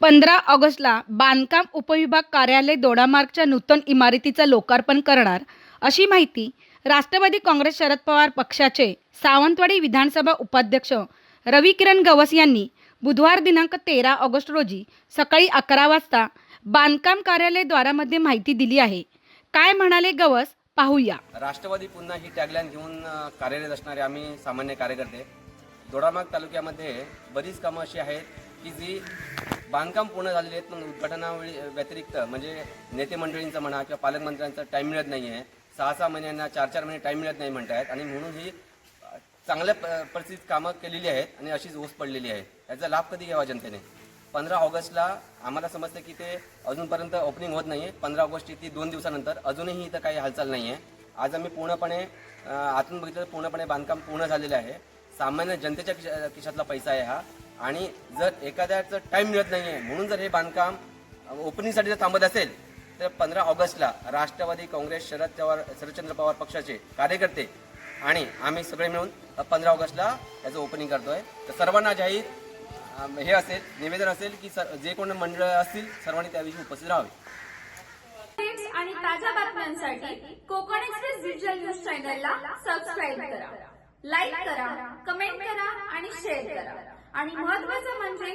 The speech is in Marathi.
पंधरा ऑगस्टला बांधकाम उपविभाग कार्यालय दोडामार्गच्या नूतन इमारतीचं लोकार्पण करणार. अशी माहिती राष्ट्रवादी काँग्रेस शरद पवार पक्षाचे सावंतवाडी विधानसभा उपाध्यक्ष रविकिरण गवस यांनी बुधवार दिनांक तेरा ऑगस्ट रोजी सकाळी अकरा वाजता बांधकाम कार्यालय द्वारामध्ये माहिती दिली आहे. काय म्हणाले गवस? पाहूया. राष्ट्रवादी पुन्हा ही टॅगलाईन घेऊन कार्यरत असणारे आम्ही सामान्य कार्यकर्ते. दोडामार्ग तालुक्यामध्ये बरीच कामं अशी आहेत की जी बांधकाम पूर्ण झालेली आहेत पण उद्घाटनावेळी व्यतिरिक्त म्हणजे नेते मंडळींचं म्हणा किंवा पालकमंत्र्यांचा टाईम मिळत नाही आहे सहा सहा महिन्यांना चार चार महिने टाईम मिळत नाही म्हणत आहेत आणि म्हणून ही चांगल्या प- परिस्थितीत कामं केलेली आहेत आणि अशीच ओस पडलेली आहे. याचा लाभ कधी घ्यावा जनतेने? पंधरा ऑगस्टला आम्हाला समजतं की ते अजूनपर्यंत ओपनिंग होत नाही आहे पंधरा ऑगस्ट ती दोन दिवसानंतर. अजूनही इथं काही हालचाल नाही आहे आज आम्ही पूर्णपणे आतून बघितलं पूर्णपणे बांधकाम पूर्ण झालेलं आहे. सामान्य जनतेच्या खिशातला पैसा आहे हा. आणि जर एखाद्याचं टाईम मिळत नाही आहे म्हणून जर हे बांधकाम ओपनिंगसाठी जर थांबत असेल तर पंधरा ऑगस्टला राष्ट्रवादी काँग्रेस शरद पवार शरदचंद्र पवार पक्षाचे कार्यकर्ते आणि आम्ही सगळे मिळून पंधरा ऑगस्टला याचं ओपनिंग करतोय. तर सर्वांना जाहीर हे असेल निवेदन असेल की सर जे कोण मंडळ असतील सर्वांनी त्याविषयी उपस्थित राहावे. आणि ताज्या बातम्यांसाठी कोकण एक्सप्रेस डिजिटल न्यूज चॅनलला सबस्क्राईब करा. लाईक करा कमेंट करा आणि शेअर करा. आणि महत्त्वाचं म्हणजे